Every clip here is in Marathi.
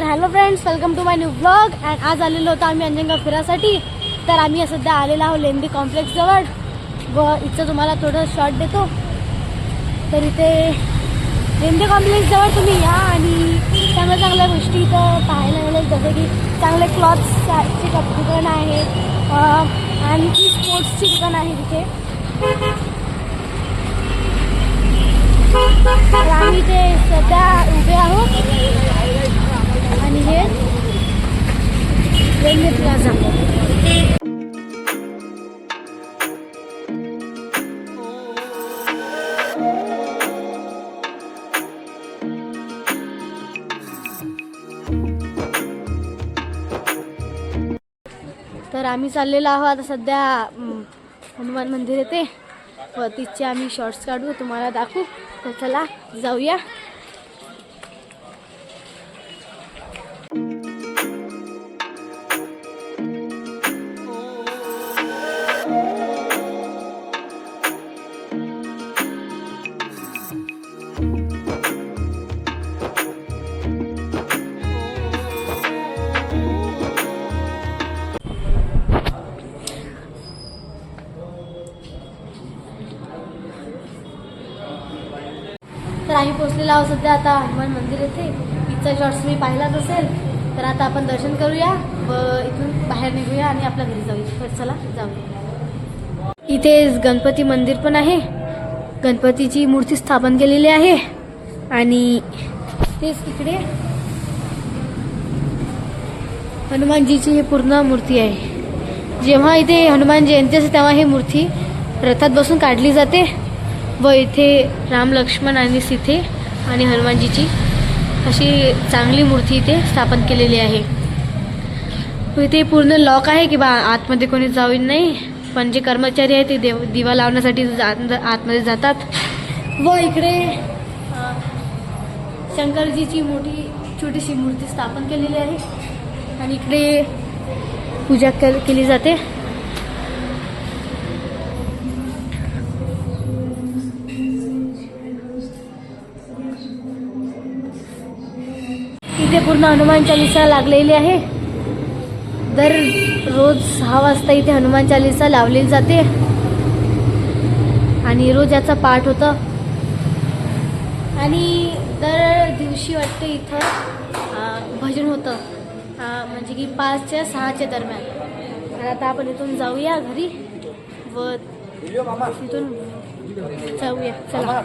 तर hello friends welcome to my new blog and आज आलेलो होतो आम्ही अंजनगाव फिरासाठी तर आम्ही सध्या आलेलो आहोत लेंदी कॉम्प्लेक्सजवळ व इथं तुम्हाला थोडं शॉर्ट देतो. तर इथे लेंदी कॉम्प्लेक्सजवळ तुम्ही या आणि चांगल्या चांगल्या गोष्टी इथं पाहायला मिळेल. जसं की चांगले क्लॉथ्सचे दुकान आहे. आणखी स्पोर्ट्सची दुकान आहे तिथे. तर आम्ही ते तर आम्ही चाललेलो आहोत आता सध्या हनुमान मंदिर येते व तिचे आम्ही शॉर्ट्स काढू तुम्हाला दाखवू. तर चला जाऊया. तर आम्ही पोहोचलेलो आहोत सध्या आता हनुमान मंदिर येथे. इथचा शॉर्ट्स मी पाहिलाच असेल. तर आता आपण दर्शन करूया व इथून बाहेर निघूया आणि आपल्या घरी जाऊया. तर चला जाऊया. इथे गणपती मंदिर पण आहे. गणपतीची मूर्ती स्थापन केलेली आहे. आणि तेच इकडे हनुमानजीची ही पूर्ण मूर्ती आहे. जेव्हा इथे हनुमान जयंती असते तेव्हा ही मूर्ती रथात बसून काढली जाते. व इथे राम लक्ष्मण आणि सीते आणि हनुमानजीची अशी चांगली मूर्ती इथे स्थापन केलेली आहे. इथे पूर्ण लॉक आहे की बा आतमध्ये कोणी जाऊ नाही पण जे कर्मचारी आहे ते देव दिवा लावण्यासाठी जा- आतमध्ये जातात. व इकडे शंकरजीची मोठी छोटीशी मूर्ती स्थापन केलेली आहे. आणि इकडे पूजा केली जाते. इथे पूर्ण हनुमान चालिसा लागलेली आहे. दर रोज सहा वाजता इथे हनुमान चालिसा लावली जाते. आणि रोज याचा पाठ होतं. आणि दर दिवशी वाटते इथं भजन होतं. म्हणजे की पाचच्या सहाच्या दरम्यान. तर आता आपण इथून जाऊया घरी व इथून जाऊया. चला.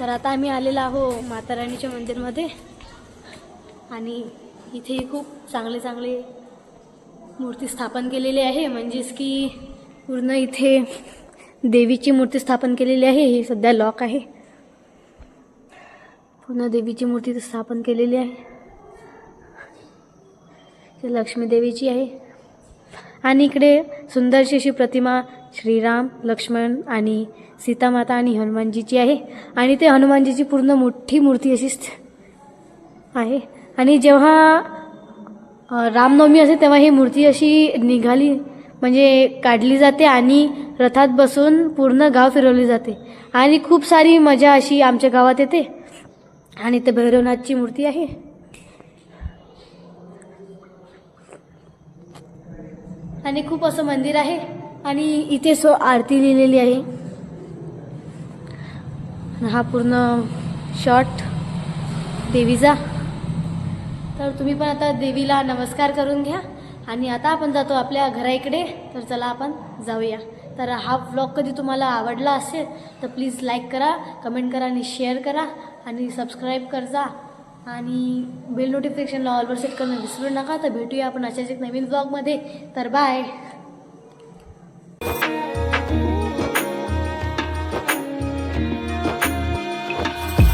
तर आता आम्ही आलेलो आहो माता राणीच्या मंदिरमध्ये. आणि इथे खूप चांगले चांगले मूर्ती स्थापन केलेली आहे. म्हणजेच की पूर्ण इथे देवीची मूर्ती स्थापन केलेली आहे. ही सध्या लॉक आहे. पूर्ण देवीची मूर्ती स्थापन केलेली आहे. ही लक्ष्मी देवीची आहे. आणि इकडे सुंदरशी अशी प्रतिमा श्रीराम लक्ष्मण आणि सीतामाता आणि हनुमानजीची आहे. आणि ते हनुमानजीची पूर्ण मोठी मूर्ती अशी आहे. आणि जेव्हा रामनवमी असते तेव्हा ही मूर्ती अशी निघाली म्हणजे काढली जाते आणि रथात बसून पूर्ण गाव फिरवली जाते. आणि खूप सारी मजा अशी आमच्या गावात येते. आणि ते भैरवनाथची मूर्ती आहे. आणि खूप असं मंदिर आहे. आणि इथे सो आरती लिहिलेली आहे. हा पूर्ण शॉर्ट देवीचा तर तुम्ही पण आता देवीला नमस्कार करून घ्या. आणि आता आपण जातो आपल्या घराइकडे. तर चला आपण जाऊया. तर हा व्लॉग कधी तुम्हाला आवडला असेल तर प्लीज लाईक करा कमेंट करा आणि शेअर करा. आणि सबस्क्राईब करजा आणि बेल नोटिफिकेशनला ऑलवर सेट करणं विसरू नका. तर भेटूया आपण अशाच एक नवीन ब्लॉगमध्ये तर बाय